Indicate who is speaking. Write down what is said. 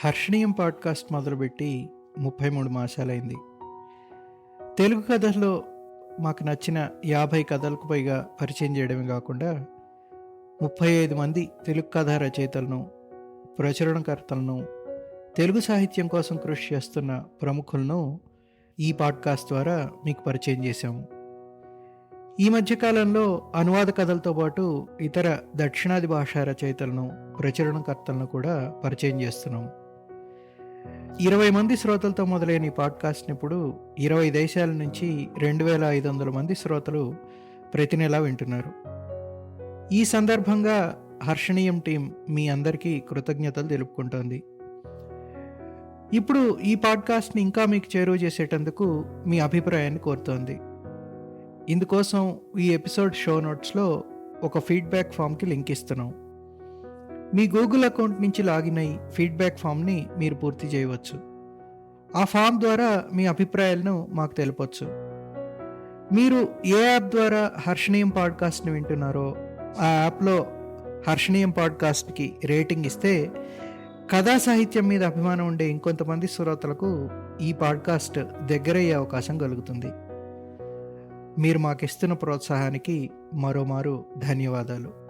Speaker 1: హర్షణీయం podcast మొదలుపెట్టి ముప్పై మూడు మాసాలైంది. తెలుగు కథల్లో మాకు నచ్చిన యాభై కథలకు పైగా పరిచయం చేయడమే కాకుండా ముప్పై ఐదు మంది తెలుగు కథా రచయితలను ప్రచురణకర్తలను తెలుగు సాహిత్యం కోసం కృషి చేస్తున్న ప్రముఖులను ఈ పాడ్కాస్ట్ ద్వారా మీకు పరిచయం చేశాము. ఈ మధ్యకాలంలో అనువాద కథలతో పాటు ఇతర దక్షిణాది భాషా రచయితలను ప్రచురణకర్తలను కూడా పరిచయం చేస్తున్నాం ఇరవై మంది శ్రోతలతో మొదలైన ఈ పాడ్కాస్ట్ని ఇప్పుడు ఇరవై దేశాల నుంచి రెండు వేల ఐదు వందల మంది శ్రోతలు ప్రతి నెలా వింటున్నారు. ఈ సందర్భంగా హర్షణీయం టీం మీ అందరికీ కృతజ్ఞతలు తెలుపుకుంటోంది. ఇప్పుడు ఈ పాడ్కాస్ట్ని ఇంకా మీకు చేరువ చేసేటందుకు మీ అభిప్రాయాన్ని కోరుతోంది. ఇందుకోసం ఈ ఎపిసోడ్ షో నోట్స్లో ఒక ఫీడ్బ్యాక్ ఫామ్కి లింక్ ఇస్తున్నాం. మీ గూగుల్ అకౌంట్ నుంచి లాగిన్ అయి ఫీడ్బ్యాక్ ఫామ్ని మీరు పూర్తి చేయవచ్చు. ఆ ఫామ్ ద్వారా మీ అభిప్రాయాలను మాకు తెలపచ్చు. మీరు ఏ యాప్ ద్వారా హర్షణీయం పాడ్కాస్ట్ని వింటున్నారో ఆ యాప్లో హర్షణీయం పాడ్కాస్ట్కి రేటింగ్ ఇస్తే కథా సాహిత్యం మీద అభిమానం ఉండే ఇంకొంతమంది శ్రోతలకు ఈ పాడ్కాస్ట్ దగ్గరయ్యే అవకాశం కలుగుతుంది. మీరు మాకు ఇస్తున్న ప్రోత్సాహానికి మరోమారు ధన్యవాదాలు.